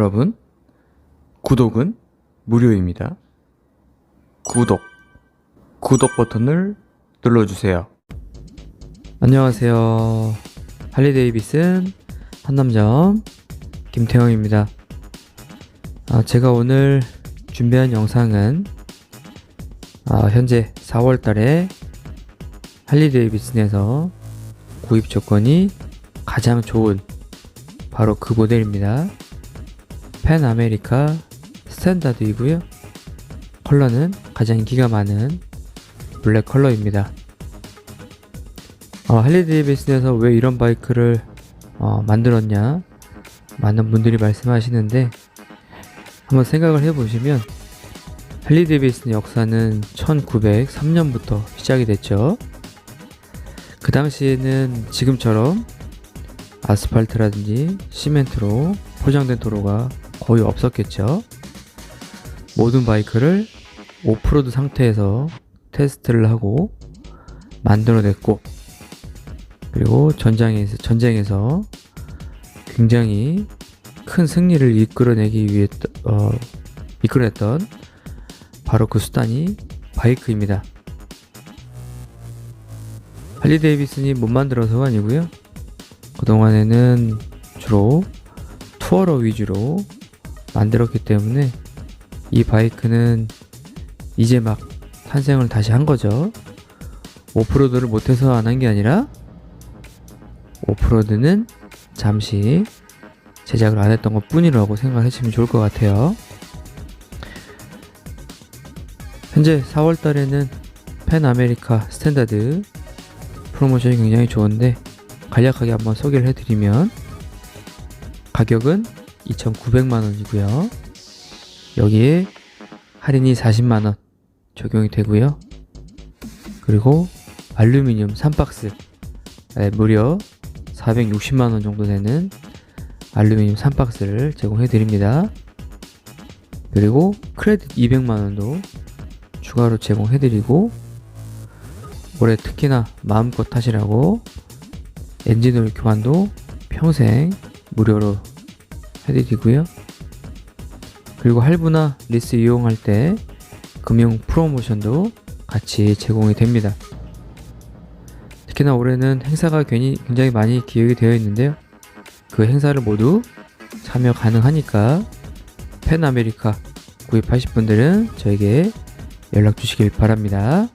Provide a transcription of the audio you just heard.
여러분, 구독은 무료입니다. 구독, 구독 버튼을 눌러주세요. 안녕하세요. 할리 데이비슨 한남점 김태형입니다. 아, 제가 오늘 준비한 영상은 아, 현재 4월 달에 할리 데이비슨에서 구입 조건이 가장 좋은 바로 그 모델입니다. 펜 아메리카 스탠다드이고요. 컬러는 가장 인기가 많은 블랙 컬러입니다. 어, 할리 데이비슨에서 왜 이런 바이크를 어, 만들었냐 많은 분들이 말씀하시는데 한번 생각을 해보시면 할리 데이비슨 역사는 1903년부터 시작이 됐죠. 그 당시에는 지금처럼 아스팔트라든지 시멘트로 포장된 도로가 거의 없었겠죠. 모든 바이크를 오프로드 상태에서 테스트를 하고 만들어냈고 그리고 전장에서 전쟁에서 굉장히 큰 승리를 이끌어내기 위해 어, 이끌어냈던 바로 그 수단이 바이크입니다. 할리 데이비슨이 못 만들어서가 아니고요. 그동안에는 주로 투어러 위주로 만들었기 때문에 이 바이크는 이제 막 탄생을 다시 한 거죠. 오프로드를 못해서 안 한 게 아니라 오프로드는 잠시 제작을 안 했던 것 뿐이라고 생각하시면 좋을 것 같아요. 현재 4월 달에는 펜 아메리카 스탠다드 프로모션이 굉장히 좋은데 간략하게 한번 소개를 해드리면 가격은 2,900만원이고요. 여기에 할인이 40만원 적용이 되고요. 그리고 알루미늄 3박스 네, 무려 460만원 정도 되는 알루미늄 3박스를 제공해 드립니다. 그리고 크레딧 200만원도 추가로 제공해 드리고 올해 특히나 마음껏 타시라고 엔진오일 교환도 평생 무료로 해드리고요. 그리고 할부나 리스 이용할 때 금융 프로모션도 같이 제공이 됩니다. 특히나 올해는 행사가 굉장히 많이 기획이 되어 있는데요. 그 행사를 모두 참여 가능하니까 펜 아메리카 구입하실 분들은 저에게 연락 주시길 바랍니다.